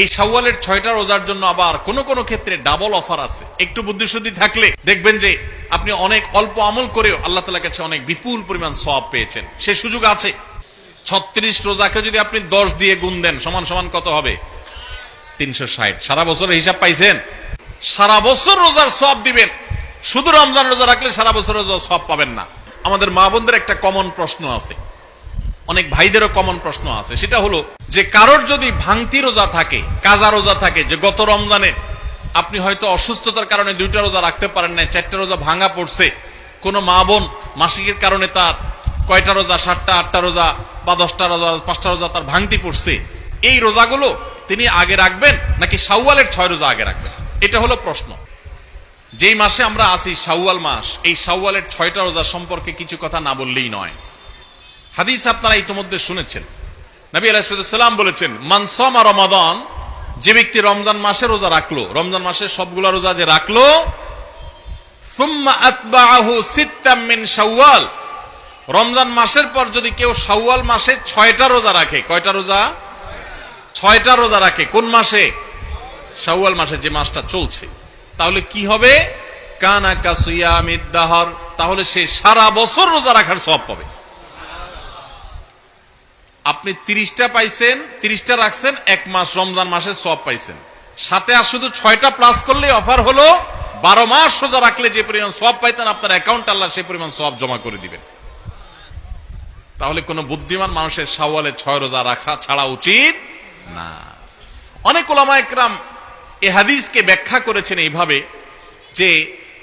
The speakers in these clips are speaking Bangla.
এই শাওয়ালের ছয়টা রোজার জন্য আবার কোনো কোনো ক্ষেত্রে ডাবল অফার আছে। একটু বুদ্ধিশুদ্ধি থাকলে দেখবেন যে আপনি অনেক অল্প আমল করেও আল্লাহ তালার কাছে অনেক বিপুল পরিমাণ সব পেয়েছেন। সে সুযোগ আছে। ছত্রিশ রোজাকে যদি আপনি দশ দিয়ে গুণ দেন, সমান সমান কত হবে? তিনশো ষাট। সারা বছরের হিসাব পাইছেন? সারা বছর রোজার সব দিবেন। শুধু রমজান রোজা রাখলে সারা বছর রোজার সব পাবেন না। আমাদের মা বোনদের একটা কমন প্রশ্ন আছে। অনেক ভাইদেরও কমন প্রশ্ন আছে। সেটা হলো যে কারোর যদি ভাঙতি রোজা থাকে, কাজা রোজা থাকে, যে গত রমজানে আপনি হয়তো অসুস্থতার কারণে দুইটা রোজা রাখতে পারেন না চারটা রোজা ভাঙা পড়ছে, কোনো মা বোন মাসিকের কারণে তার কয়টা রোজা, সাতটা, আটটা রোজা বা দশটা রোজা, পাঁচটা রোজা তার ভাঙতি পড়ছে, এই রোজাগুলো তিনি আগে রাখবেন নাকি শাওয়ালের ছয় রোজা আগে রাখবেন? এটা হলো প্রশ্ন। যেই মাসে আমরা আছি শাওয়াল মাস, এই শাওয়ালের ছয়টা রোজা সম্পর্কে কিছু কথা না বললেই নয়। হাদিস আপনারা ইতিমধ্যে শুনেছেন। নবী আলাইসাল্লাম বলেছেন মানসমা রমাদান, যে ব্যক্তি রমজান মাসে রোজা রাখল, রমজান মাসে সবগুলা রোজা যে রাখল রমজান মাসের পর যদি কেউ শাওয়াল মাসে ছয়টা রোজা রাখে, কয়টা রোজা? ছয়টা রোজা রাখে, কোন মাসে? শাওয়াল মাসে যে মাসটা চলছে। তাহলে কি হবে? কানা কাসিয়ামিদ দাহর, তাহলে সে সারা বছর রোজা রাখার সব পাবে। আপনি তিরিশটা পাইছেন, তিরিশটা রাখছেন, এক মাস, রমজান মাসে সব পাইছেন। সাথে আর শুধু ছয়টা প্লাস করলে অফার হলো, বারো মাস সোজা রাখলে যে পরিমাণ সব পাইতেন, আপনার অ্যাকাউন্ট আল্লাহ সেই পরিমাণ সব জমা করে দিবেন। তাহলে কোনো বুদ্ধিমান মানুষের সাওয়ালে ছয় রোজা রাখা ছাড়া উচিত না। অনেক ওলামা একরাম এ হাদিসকে ব্যাখ্যা করেছেন এইভাবে যে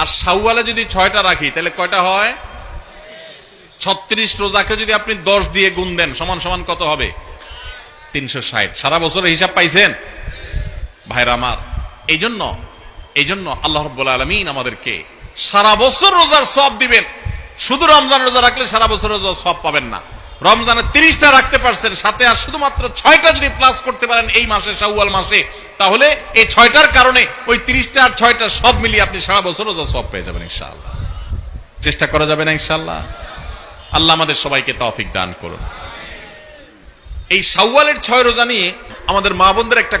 আর শাওয়ালে যদি ছয়টা রাখি, তাহলে কয়টা হয়? ছত্রিশ রোজাকে যদি আপনি দশ দিয়ে গুণ দেন, সমান সমান কত হবে? তিনশো ষাট। সারা বছরের হিসাব পাইছেন? ভাইরা আমার এই জন্য এই জন্য আল্লাহ রব্বুল আলমিন আমাদেরকে সারা বছর রোজার সব দিবেন। শুধু রমজান রোজা রাখলে সারা বছর রোজা সব পাবেন না। রমজানে তিরিশটা রাখতে পারছেন, সাথে আর শুধুমাত্র ছয়টা যদি প্লাস করতে পারেন, এই মাসে, শাওয়াল মাসে তাহলে এই ছয়টার কারণে ওই ত্রিশটা আর ছয়টা সব মিলিয়ে আপনি সারা বছর রোজা সব পেয়ে যাবেন ইনশাআল্লাহ। চেষ্টা করা যাবে না ইনশাল্লাহ আল্লাহ আমাদের সবাইকে তফিক দান করুন। এই সাউওয়ালের ছয় রোজা নিয়ে আমাদের মা বোনদের একটা